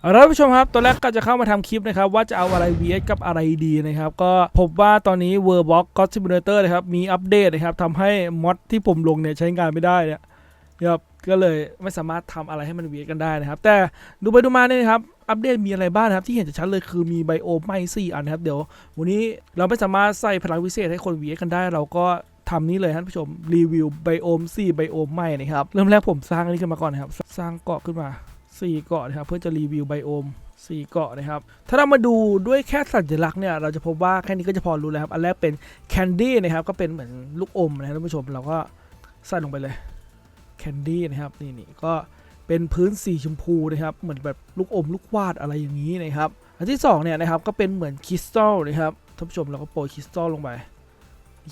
เอาละผู้ชมครับตอนแรกก็จะเข้ามาทำคลิปนะครับว่าจะเอาอะไร vs กับอะไรดีนะครับก็พบว่าตอนนี้ w o r b o x God Simulator นะครับมีอัปเดตนะครับทำให้มอดที่ผมลงเนี่ยใช้งานไม่ได้เนี่ยนะครับก็เลยไม่สามารถทำอะไรให้มัน vs กันได้นะครับ แต่ดูไปดูมาเนี่ยนะครับอัปเดตมีอะไรบ้างครับที่เห็นจะชัดเลยคือมีไบโอมไม่สี่อันนะครับเดี๋ยว วันนี้เราไม่สามารถใส่พลังวิเศษให้คน vs กันได้ เราก็ทำนี้เลยท่านผู้ชมรีวิวไบโอม4ไบโอมใหม่นะครับเริ่มแรกผมสร้างอันนี้ขึ้นมาก่อนนะครับสร้างเกาะขึ้นมา 4 เกาะนะครับเพื่อจะรีวิวไบโอม 4 เกาะนะครับ ถ้าเรามาดูด้วยแค่สัญลักษณ์เนี่ยเราจะพบว่าแค่นี้ก็จะพอรู้แล้วครับ อันแรกเป็นแคนดี้นะครับก็เป็นเหมือนลูกอมนะครับท่านผู้ชมเราก็ใส่ลงไปเลยแคนดี้นะครับนี่นี่ก็เป็นพื้นสีชมพูนะครับเหมือนแบบลูกอมลูกวาดอะไรอย่างนี้นะครับอันที่สองเนี่ยนะครับก็เป็นเหมือนคริสตัลนะครับท่านผู้ชมเราก็โปรยคริสตัลลงไป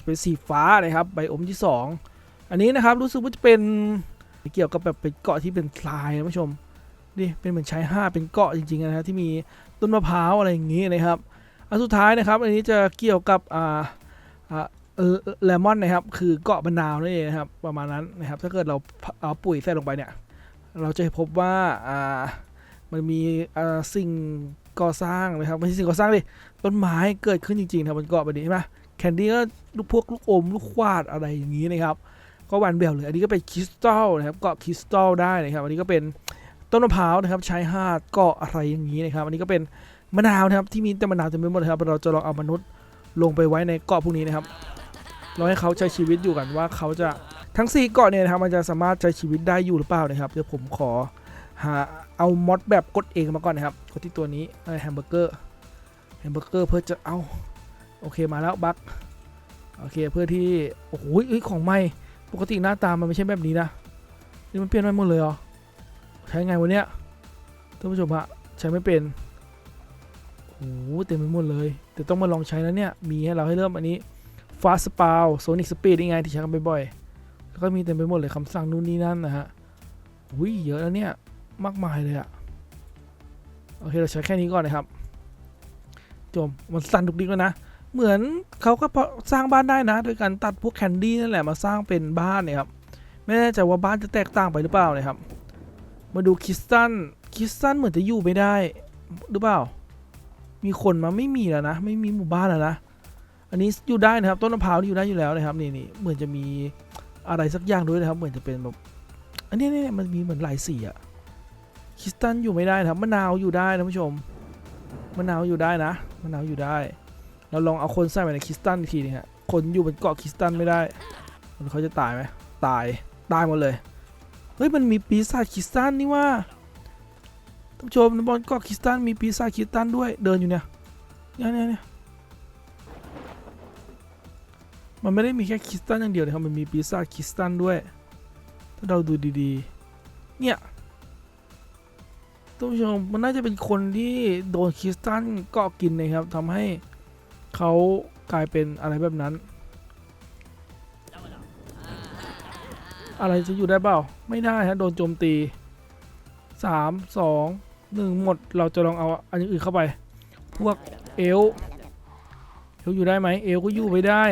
เป็นสีฟ้านะครับไบอมที่สองอันนี้นะครับรู้สึกว่าจะเป็นเกี่ยวกับแบบเป็นเกาะที่เป็นทรายนะท่านผู้ชม นี่เป็นเหมือนชายหาดเป็นเกาะจริงๆนะครับที่มีต้นมะพร้าวอะไรอย่างนี้นะครับอันสุดท้ายนะครับ อันนี้จะเกี่ยวกับอ่าอ่าเลมอนนะครับ คือเกาะมะนาวนั่นเองนะครับ ประมาณนั้นนะครับ ถ้าเกิดเราเอาปุ๋ยใส่ลงไปเนี่ย เราจะพบว่าอ่ามันมีอ่าสิ่งก่อสร้างนะครับไม่ใช่สิ่งก่อสร้างดิต้นไม้เกิดขึ้นจริงๆนะบนเกาะแบบนี้ใช่ไหมแคนดี้ก็ลูกพวกลูกอมลูกควาดอะไรอย่างนี้นะครับ ก็วานแหววเลย อันนี้ก็เป็นคริสตัลนะครับเกาะคริสตัลได้นะครับ อันนี้ก็เป็น ต้นมะพร้าวนะครับชายหาดเกาะอะไรอย่างนี้นะครับ อันนี้ก็เป็นมะนาวนะครับที่มีแต่มะนาวเต็มไปหมดครับ เราจะลองเอามนุษย์ลงไปไว้ในเกาะพวกนี้นะครับ เราให้เขาใช้ชีวิตอยู่กันว่าเขาจะทั้ง4เกาะเนี่ยนะครับมันจะสามารถใช้ชีวิตได้อยู่หรือเปล่านะครับเดี๋ยวผมขอหาเอามอดแบบกดเองมาก่อนนะครับกดที่ตัวนี้แฮมเบอร์เกอร์แฮมเบอร์เกอร์เพื่อจะเอาโอเคมาแล้วบัคโอเคเพื่อที่โอ้โหเอ้ยของใหม่ปกติหน้าตามันไม่ใช่แบบนี้นะนี่มันเปลี่ยนไปหมดเลยเหรอ ช้ไงวันเนี้ยท่านผู้ชมฮะใช้ไม่เป็นโอ้โหเต็มไปหมดเลย แต่ต้องมาลองใช้แล้วเนี่ย มีให้เราให้เริ่มอันนี้ Fast s p a w Sonic Speed นี่ไงที่ใช้กันบ่อยๆแล้วก็มีเต็มไปหมดเลยคำสั่งนู่นนี่นั่นนะฮะอุ้ยเยอะแล้วเนี่ย มากมายเลยอะโอเคเราใช้แค่นี้ก่อนนะครับ จมมันสั่นดุกดิกแล้วนะ เหมือนเขาก็พอสร้างบ้านได้นะ โดยการตัดพวกแคนดี้นั่นแหละมาสร้างเป็นบ้านเนี่ยครับ ไม่แน่ใจว่าบ้านจะแตกต่างไปหรือเปล่านะครับ มาดูคิสตันคิสตันเหมือนจะอยู่ไม่ได้หรือเปล่า มีคนมาไม่มีแล้วนะ ไม่มีหมู่บ้านแล้วนะ อันนี้อยู่ได้นะครับ ต้นมะพร้าวนี่อยู่ได้อยู่แล้วนะครับนี่นี่เหมือนจะมีอะไรสักอย่างด้วยนะครับ เหมือนจะเป็นแบบ อันนี้เนี่ยมันมีเหมือนหลายสีอะคิสตันอยู่ไม่ได้นะครับมะนาวอยู่ได้นะผู้ชมมะนาวอยู่ได้นะมะนาวอยู่ได้ เราลองเอาคนใส่ไปในคิสตันอีกทีนึงฮะคนอยู่บนเกาะคิสตันไม่ได้ มันเขาจะตายไหมตายตายหมดเลย เฮ้ย มันมีปีศาจคริสตันนี่ว่าท่านผู้ชมในบอลเกาะคริสตันมีปีศาจคริสตันด้วยเดินอยู่เนี่ยเนี่ยเนี่ยเนี่ยมันไม่ได้มีแค่คริสตันอย่างเดียวนะครับมันมีปีศาจคริสตันด้วย ถ้าเราดูดีๆ เนี่ยท่านผู้ชมมันน่าจะเป็นคนที่โดนคริสตันเกาะกินนะครับทำให้เขากลายเป็นอะไรแบบนั้น อะไรจะอยู่ได้เปล่า ไม่ได้ฮะโดนโจมตีสามสองหนึ่งหมด เราจะลองเอาอันอื่นเข้าไป พวกเอลเอลอยู่ได้ไหมเอลก็อยู่ไม่ได้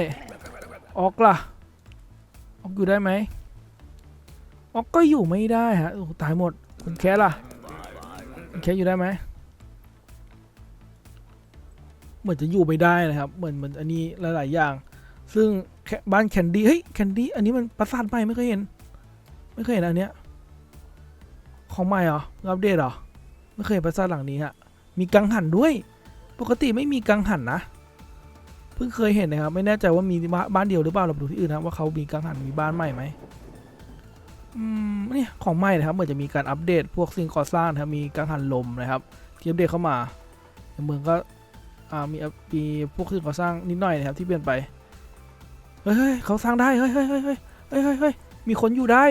ออกล่ะ ออกอยู่ได้ไหมออกก็อยู่ไม่ได้ฮะตายหมด คุณแคล่ะคุณแคอยู่ได้ไหมเหมือนจะอยู่ไม่ได้นะครับ เหมือนเหมือนอันนี้หลาย ๆ อย่าง ซึ่งบ้านแคนดี้ เฮ้ย แคนดี้ อันนี้มันประสาทใหม่ไม่เคยเห็น ไม่เคยเห็นอันเนี้ย ของใหม่เหรออัปเดตเหรอ ไม่เคยเห็นประสาทหลังนี้ฮะ มีกังหันด้วย ปกติไม่มีกังหันนะ เพิ่งเคยเห็นนะครับ ไม่แน่ใจว่ามีบ้านเดียวหรือเปล่าเราไปดูที่อื่นนะว่าเขามีกังหันมีบ้านใหม่ไหมอืมเนี่ยของใหม่นะครับ เหมือนจะมีการอัปเดตพวกสิ่งก่อสร้างนะครับ มีกังหันลมนะครับที่อัปเดตเข้ามาในเมืองก็มีมีพวกสิ่งก่อสร้างนิดหน่อยนะครับที่เปลี่ยนไป เฮ้ยเขาสร้างได้ เฮ้ยเฮ้ยเฮ้ยเฮ้ยเฮ้ยมีคนอยู่ได้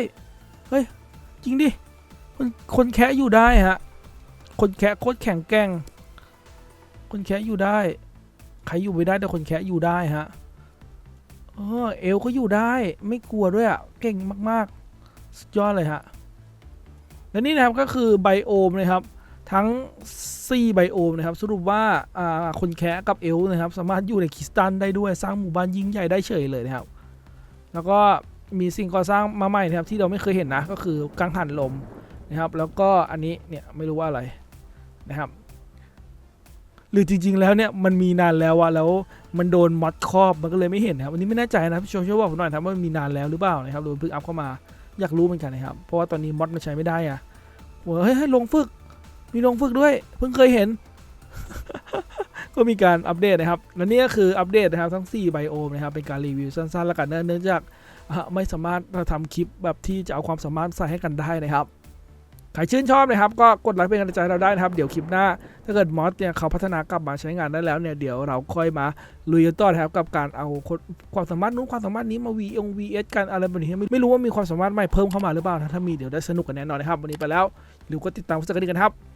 เฮ้ย จริงดิ คนคนแคะอยู่ได้ฮะ คนแคะโคตรแข็งแกร่ง คนแคะอยู่ได้ ใครอยู่ไม่ได้แต่คนแคะอยู่ได้ฮะ เออเอลก็อยู่ได้ไม่กลัวด้วยอะ เก่งมากๆ สุดยอดเลยฮะ และนี่นะครับก็คือไบโอมนะครับทั้ง4ไบโอมนะครับสรุปว่าอ่าคนแคะกับเอลนะครับ สามารถอยู่ในคิสตันได้ด้วยสร้างหมู่บ้านยิ่งใหญ่ได้เฉยเลยนะครับ แล้วก็ มีสิ่งก่อสร้างมาใหม่นะครับที่เราไม่เคยเห็นนะก็คือกังหันลมนะครับ แล้วก็อันนี้เนี่ยไม่รู้ว่าอะไรนะครับ หรือจริง ๆ แล้วเนี่ยมันมีนานแล้วอะแล้วมันโดนมอดครอบมันก็เลยไม่เห็นนะครับอันนี้ไม่แน่ใจนะพี่ชว์ช่วยบอกผมหน่อยครับว่ามันมีนานแล้วหรือเปล่านะครับหรือเพิ่งอัพเข้ามาอยากรู้เหมือนกันนะครับ เพราะว่าตอนนี้มอดมันใช้ไม่ได้อะเฮ้ยให้ลงฝึก มีลงฝึกด้วย เพิ่งเคยเห็น ก็มีการอัปเดตนะครับและนี่ก็คืออัปเดตนะครับทั้ง4ไบโอมนะครับเป็นการรีวิวสั้นๆแล้วกันเนื่องจาก ไม่สามารถทำคลิปแบบที่จะเอาความสามารถใส่ให้กันได้นะครับใครชื่นชอบนะครับก็กดไลค์เป็นกำลังใจเราได้นะครับ เดี๋ยวคลิปหน้า ถ้าเกิดมอสเนี่ยเขาพัฒนากลับมาใช้งานได้แล้วเนี่ยเดี๋ยวเราค่อยมาลุยกันต่อนะครับกับการเอาความสามารถนู้นความสามารถนี้มา V อง VS กันอะไรแบบนี้ไม่ไม่รู้ว่ามีความสามารถใหม่เพิ่มเข้ามาหรือเปล่าถ้ามีเดี๋ยวได้สนุกกันแน่นอนนะครับวันนี้ไปแล้วหรือก็ติดตามกันกันครับ